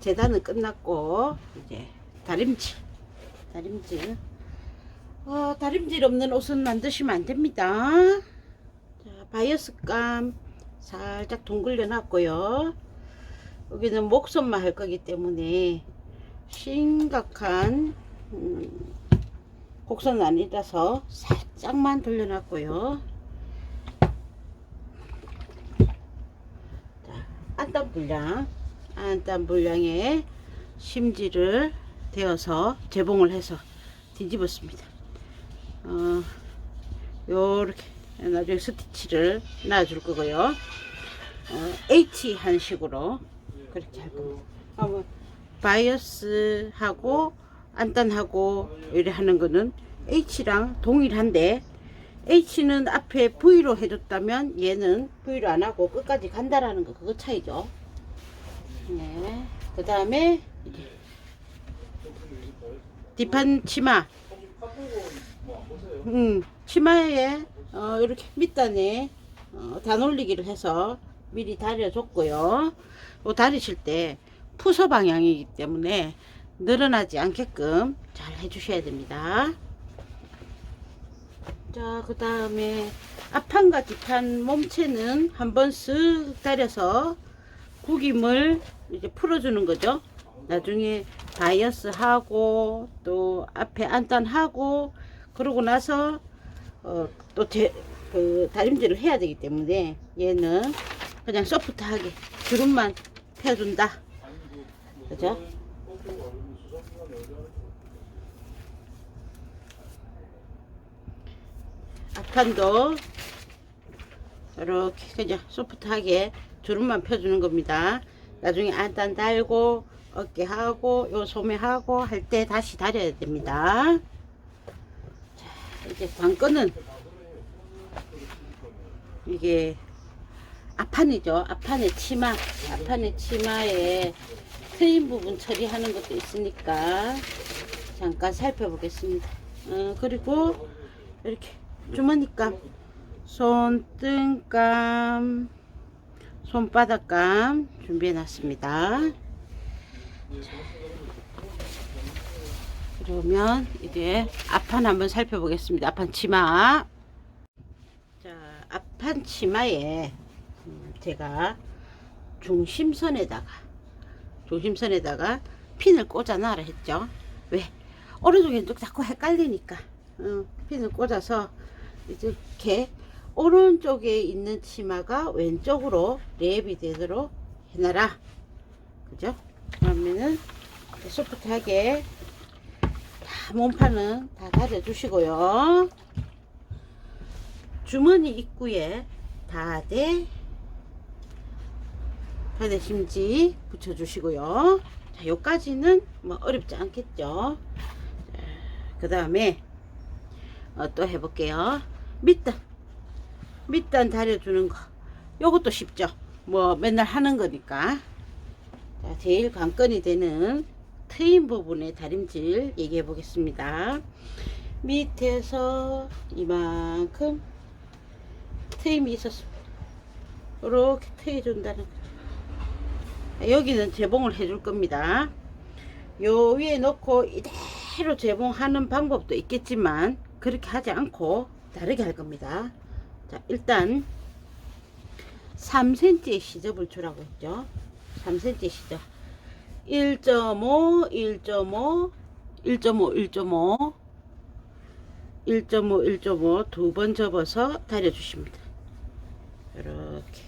재단은 끝났고 이제 다림질. 다림질. 어, 다림질 없는 옷은 만드시면 안 됩니다. 자, 바이어스감 살짝 둥글려 놨고요. 여기는 목선만 할 거기 때문에 심각한 음, 곡선은 아니라서 살짝만 돌려놨고요. 자, 안단 분량 안단 분량에 심지를 대어서 재봉을 해서 뒤집었습니다. 어, 요렇게 나중에 스티치를 놔줄 거고요. 어, H 한 식으로 그렇게 할 겁니다. 한번 바이어스하고 안단하고 이래 하는 거는 H랑 동일한데 H는 앞에 V로 해줬다면 얘는 V로 안 하고 끝까지 간다라는 거 그거 차이죠. 네. 그 다음에 뒷판 치마. 음, 치마에 어, 이렇게 밑단에 어, 단올리기를 해서 미리 다려줬고요. 요 다리실 때 푸서 방향이기 때문에 늘어나지 않게끔 잘 해주셔야 됩니다. 자, 그 다음에 앞판과 뒷판 몸체는 한번 쓱 다려서 구김을 이제 풀어주는 거죠. 나중에 바이어스 하고 또 앞에 안단 하고 그러고 나서 어, 또 제, 그 다림질을 해야 되기 때문에 얘는 그냥 소프트하게 주름만 펴준다. 그죠? 앞판도 이렇게 그냥 소프트하게 주름만 펴주는 겁니다. 나중에 안단 달고 어깨 하고 요 소매 하고 할 때 다시 다려야 됩니다. 자, 이제 관건은 이게 앞판이죠. 앞판의 치마, 앞판의 치마에 트임 부분 처리하는 것도 있으니까 잠깐 살펴보겠습니다. 어, 그리고 이렇게 주머니감, 손등감, 손바닥감 준비해 놨습니다. 그러면 이제 앞판 한번 살펴보겠습니다. 앞판 치마. 자, 앞판 치마에 음, 제가 중심선에다가 중심선에다가 핀을 꽂아 놔라 했죠. 왜? 오른쪽 왼쪽 자꾸 헷갈리니까 어, 핀을 꽂아서 이렇게 오른쪽에 있는 치마가 왼쪽으로 랩이 되도록 해놔라. 그죠? 그러면은 소프트하게 다 몸판은 다 다려주시고요. 주머니 입구에 다대 다대 심지 붙여주시고요. 자, 요까지는 뭐 어렵지 않겠죠. 그 다음에 어, 또 해볼게요. 밑단 밑단 다려주는 거 요것도 쉽죠. 뭐 맨날 하는 거니까. 자, 제일 관건이 되는 트임 부분의 다림질 얘기해 보겠습니다. 밑에서 이만큼 트임이 있었습니다. 이렇게 트여 준다는 거죠. 여기는 재봉을 해줄 겁니다. 요 위에 놓고 이대로 재봉하는 방법도 있겠지만 그렇게 하지 않고 다르게 할 겁니다. 자, 일단 3cm의 시접을 주라고 했죠. 3cm 시접. 1.5, 1.5, 1.5, 1.5, 1.5, 1.5 두 번 접어서 다려주십니다. 이렇게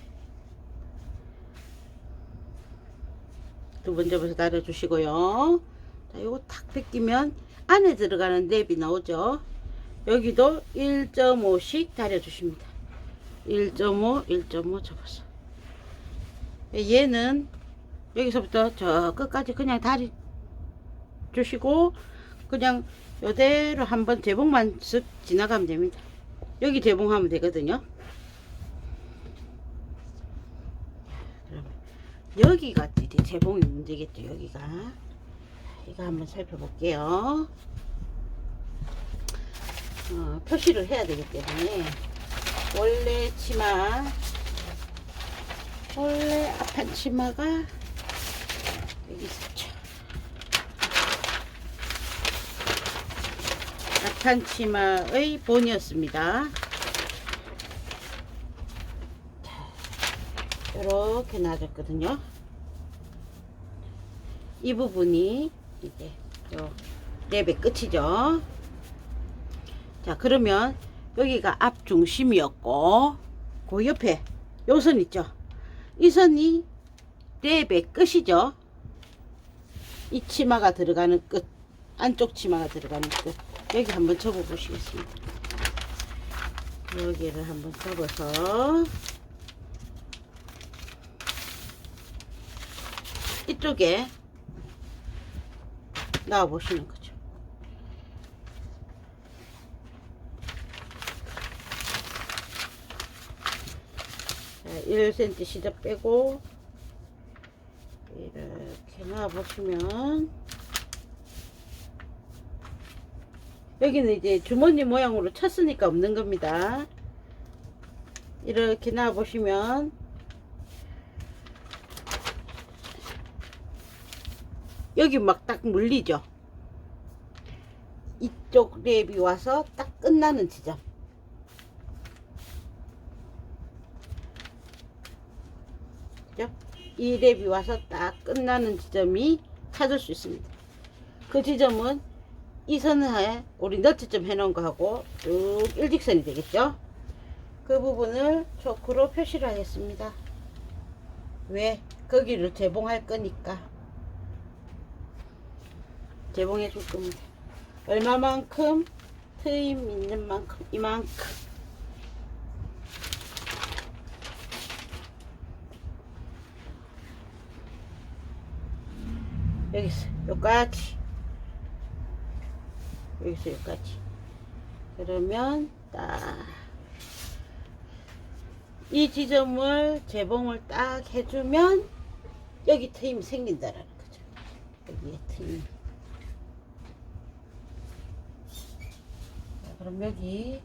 두 번 접어서 다려주시고요. 자, 요거 탁 벗기면 안에 들어가는 랩이 나오죠. 여기도 1.5씩 다려주십니다. 1.5, 1.5 접어서. 얘는 여기서부터 저 끝까지 그냥 다리 주시고 그냥 요대로 한번 재봉만 쓱 지나가면 됩니다. 여기 재봉하면 되거든요. 여기가 이제 재봉이 문제겠죠. 여기가 이거 한번 살펴볼게요. 어, 표시를 해야 되기 때문에 원래 치마 원래 앞판 치마가 여기서 쳐. 낙탄 치마의 본이었습니다. 이렇게 놔줬거든요. 이 부분이 이제 요 랩의 끝이죠. 자, 그러면 여기가 앞 중심이었고, 그 옆에 요 선 있죠. 이 선이 랩의 끝이죠. 이 치마가 들어가는 끝, 안쪽 치마가 들어가는 끝. 여기 한번 접어 보시겠습니다. 여기를 한번 접어서 이쪽에 나와 보시는 거죠. 자, 1cm 시접 빼고 이렇게 나와 보시면 여기는 이제 주머니 모양으로 쳤으니까 없는 겁니다. 이렇게 나와 보시면 여기 막 딱 물리죠. 이쪽 랩이 와서 딱 끝나는 지점. 그죠? 이 랩이 와서 딱 끝나는 지점이 찾을 수 있습니다. 그 지점은 이 선에 우리 너트점 해놓은 거하고 쭉 일직선이 되겠죠? 그 부분을 초크로 표시를 하겠습니다. 왜? 거기를 재봉할 거니까. 재봉해 줄 겁니다. 얼마만큼 트임 있는 만큼 이만큼 여기까지. 여기서 여기까지. 그러면 딱 이 지점을 재봉을 딱 해주면 여기 트임이 생긴다라는 거죠. 여기에 트임. 자, 그럼 여기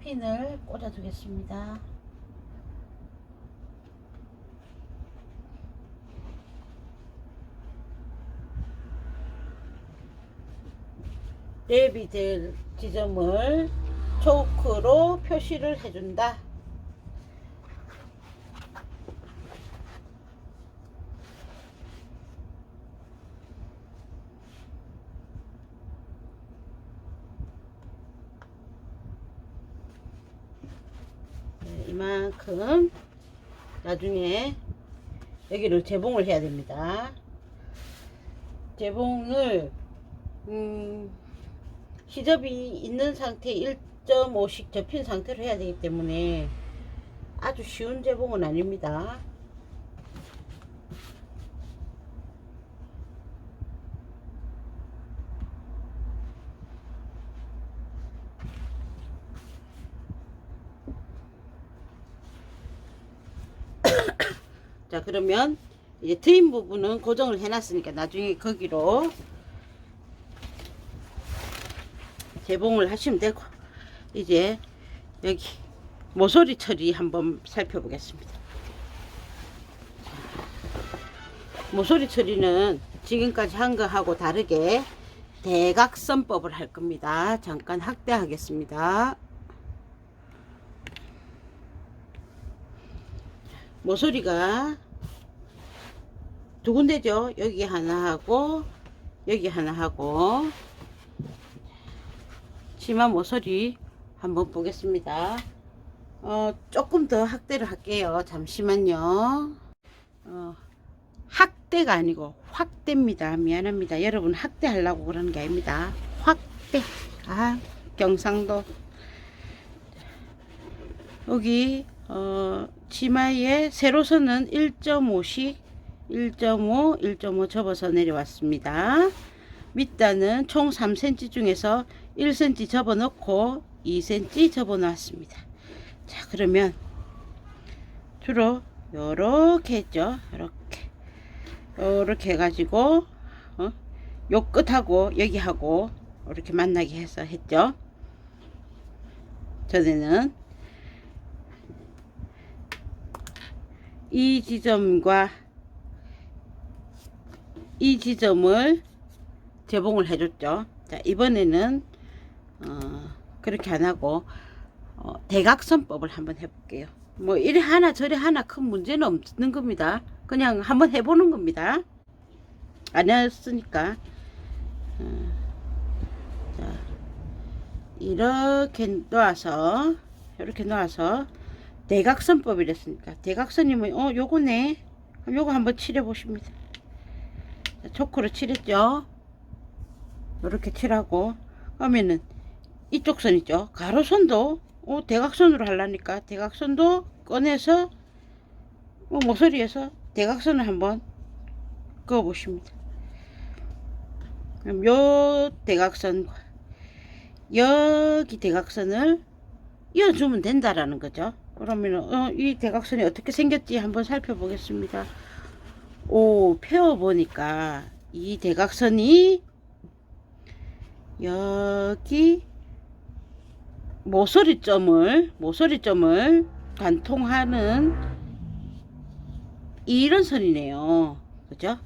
핀을 꽂아 두겠습니다. 랩이 될 지점을 초크로 표시를 해준다. 네, 이만큼 나중에 여기를 재봉을 해야 됩니다. 재봉을 음, 시접이 있는 상태 1.5씩 접힌 상태로 해야 되기 때문에 아주 쉬운 재봉은 아닙니다. 자 그러면 이제 트임 부분은 고정을 해놨으니까 나중에 거기로 재봉을 하시면 되고 이제 여기 모서리 처리 한번 살펴보겠습니다. 모서리 처리는 지금까지 한 거하고 다르게 대각선법을 할 겁니다. 잠깐 확대하겠습니다. 모서리가 두 군데죠. 여기 하나 하고 여기 하나 하고 치마 모서리 한번 보겠습니다. 어, 조금 더 확대를 할게요. 잠시만요. 어, 확대가 아니고 확대입니다. 미안합니다. 여러분 확대하려고 그러는 게 아닙니다. 확대. 아, 경상도. 여기 어, 치마의 세로선은 1.5씩 1.5, 1.5 접어서 내려왔습니다. 밑단은 총 3cm 중에서 1cm 접어 넣고 2cm 접어 놨습니다. 자, 그러면 주로 요렇게 했죠. 요렇게. 요렇게 해가지고, 어? 요 끝하고 여기하고 이렇게 만나게 해서 했죠. 전에는 이 지점과 이 지점을 제봉을 해줬죠. 자, 이번에는, 어, 그렇게 안 하고, 어, 대각선법을 한번 해볼게요. 뭐, 이래 하나 저래 하나 큰 문제는 없는 겁니다. 그냥 한번 해보는 겁니다. 안 했으니까. 어, 자, 이렇게 놓아서, 이렇게 놓아서, 대각선법이랬으니까. 대각선이면, 어, 요거네. 그럼 요거 한번 칠해 보십니다. 초코로 칠했죠. 이렇게 칠하고 그러면은 이쪽 선 있죠. 가로선도 어, 대각선으로 하려니까 대각선도 꺼내서 어, 모서리에서 대각선을 한번 그어 보십니다. 그럼 요 대각선과 여기 대각선을 이어주면 된다라는 거죠. 그러면 어, 이 대각선이 어떻게 생겼지 한번 살펴보겠습니다. 오펴 보니까 이 대각선이 여기 모서리점을 모서리점을 관통하는 이런 선이네요. 그죠?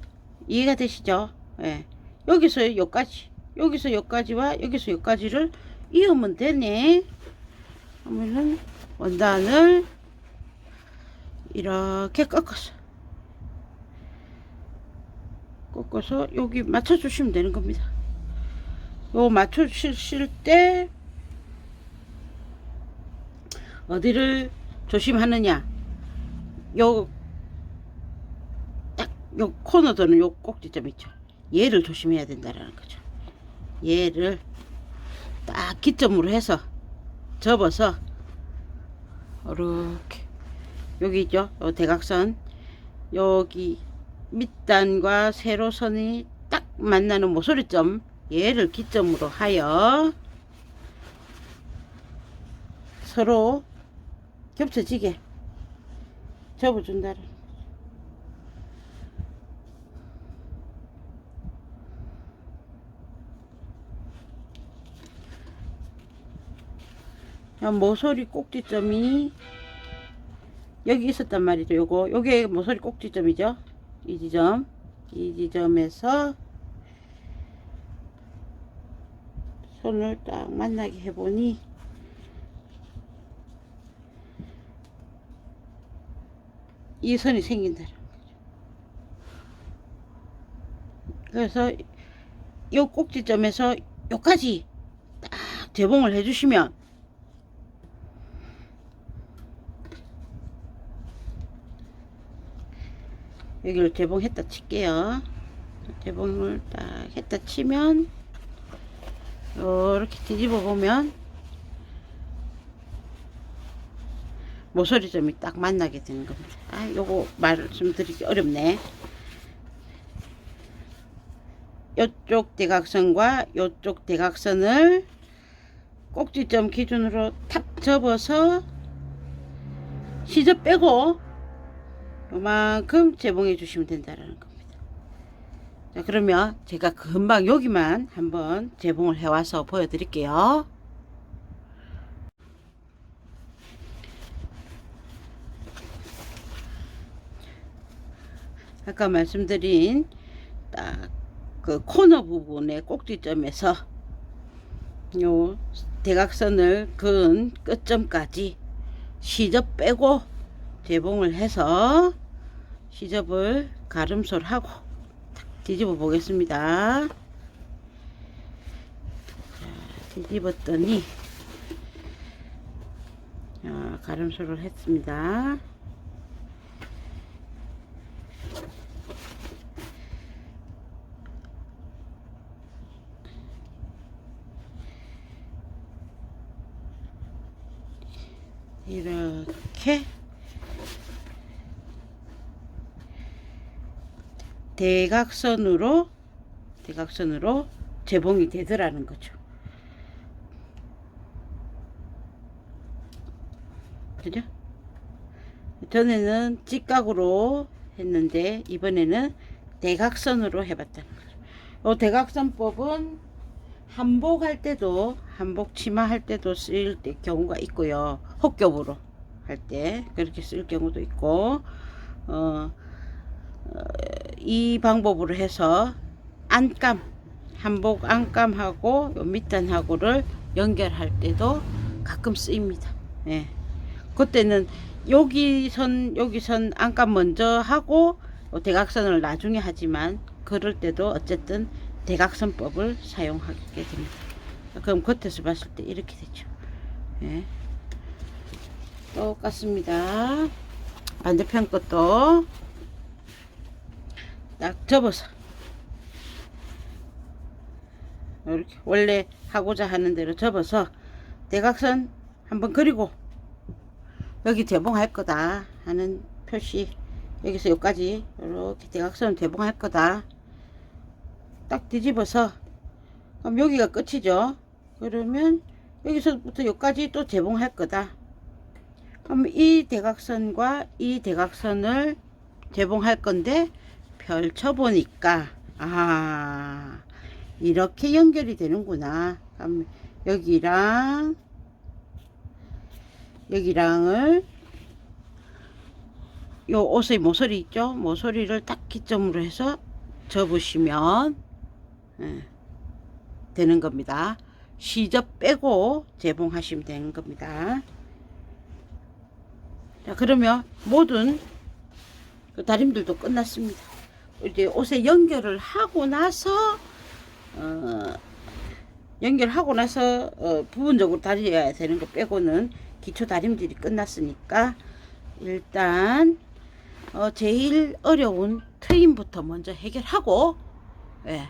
이해가 되시죠? 예. 여기서 여기까지 여기서 여기까지와 여기서 여기까지를 이으면 되네. 그러면은 원단을 이렇게 꺾어서 꺾어서 여기 맞춰 주시면 되는 겁니다. 요 맞춰 주실 때 어디를 조심하느냐. 요 딱 요 코너 도는 요 꼭지점 있죠. 얘를 조심해야 된다라는 거죠. 얘를 딱 기점으로 해서 접어서 이렇게 여기 있죠? 요 대각선. 여기 밑단과 세로선이 딱 만나는 모서리점. 얘를 기점으로 하여 서로 겹쳐지게 접어준다는 자, 모서리 꼭지점이 여기 있었단 말이죠. 요거 요게 모서리 꼭지점이죠. 이 지점 이 지점에서 손을 딱 만나게 해보니 이 선이 생긴다는 거죠. 그래서 요 꼭지점에서 요까지 딱 재봉을 해주시면 여기를 재봉했다 칠게요. 재봉을 딱 했다 치면 이렇게 뒤집어 보면 모서리점이 딱 만나게 되는 겁니다. 아, 요거 말씀드리기 어렵네. 요쪽 대각선과 요쪽 대각선을 꼭지점 기준으로 탁 접어서 시접 빼고 요만큼 재봉해 주시면 된다는 겁니다. 자, 그러면 제가 금방 여기만 한번 재봉을 해와서 보여드릴게요. 아까 말씀드린 딱 그 코너 부분의 꼭지점에서 요 대각선을 그은 끝점까지 시접 빼고 재봉을 해서 시접을 가름소를 하고 뒤집어 보겠습니다. 자, 뒤집었더니 자, 가름소를 했습니다. 이렇게 대각선으로 대각선으로 재봉이 되더라는 거죠. 그죠? 전에는 직각으로 했는데 이번에는 대각선으로 해봤다는 거죠. 이 대각선법은 한복할 때도 한복 치마 할 때도 쓸 때 경우가 있고요. 혹겹으로 할 때 그렇게 쓸 경우도 있고 어, 어, 이 방법으로 해서 안감 한복 안감하고 요 밑단하고를 연결할 때도 가끔 쓰입니다. 예. 그때는 여기 선 여기 선 안감 먼저 하고 요 대각선을 나중에 하지만 그럴 때도 어쨌든 대각선법을 사용하게 됩니다. 그럼 겉에서 봤을 때 이렇게 되죠. 예. 똑같습니다. 반대편 것도 딱 접어서 이렇게 원래 하고자 하는 대로 접어서 대각선 한번 그리고 여기 대봉할 거다 하는 표시 여기서 여기까지 이렇게 대각선 대봉할 거다 딱 뒤집어서 그럼 여기가 끝이죠. 그러면 여기서부터 여기까지 또 대봉할 거다. 그럼 이 대각선과 이 대각선을 대봉할 건데 펼쳐 보니까 아 이렇게 연결이 되는구나. 그럼 여기랑 여기랑을 요 옷의 모서리 있죠? 모서리를 딱 기점으로 해서 접으시면 예, 되는 겁니다. 시접 빼고 재봉하시면 되는 겁니다. 자 그러면 모든 그 다림들도 끝났습니다. 이제 옷에 연결을 하고 나서 어, 연결하고 나서 어, 부분적으로 다려야 되는 거 빼고는 기초 다림질이 끝났으니까 일단 어, 제일 어려운 트임부터 먼저 해결하고 예,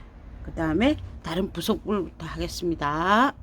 그 다음에 다른 부속물부터 하겠습니다.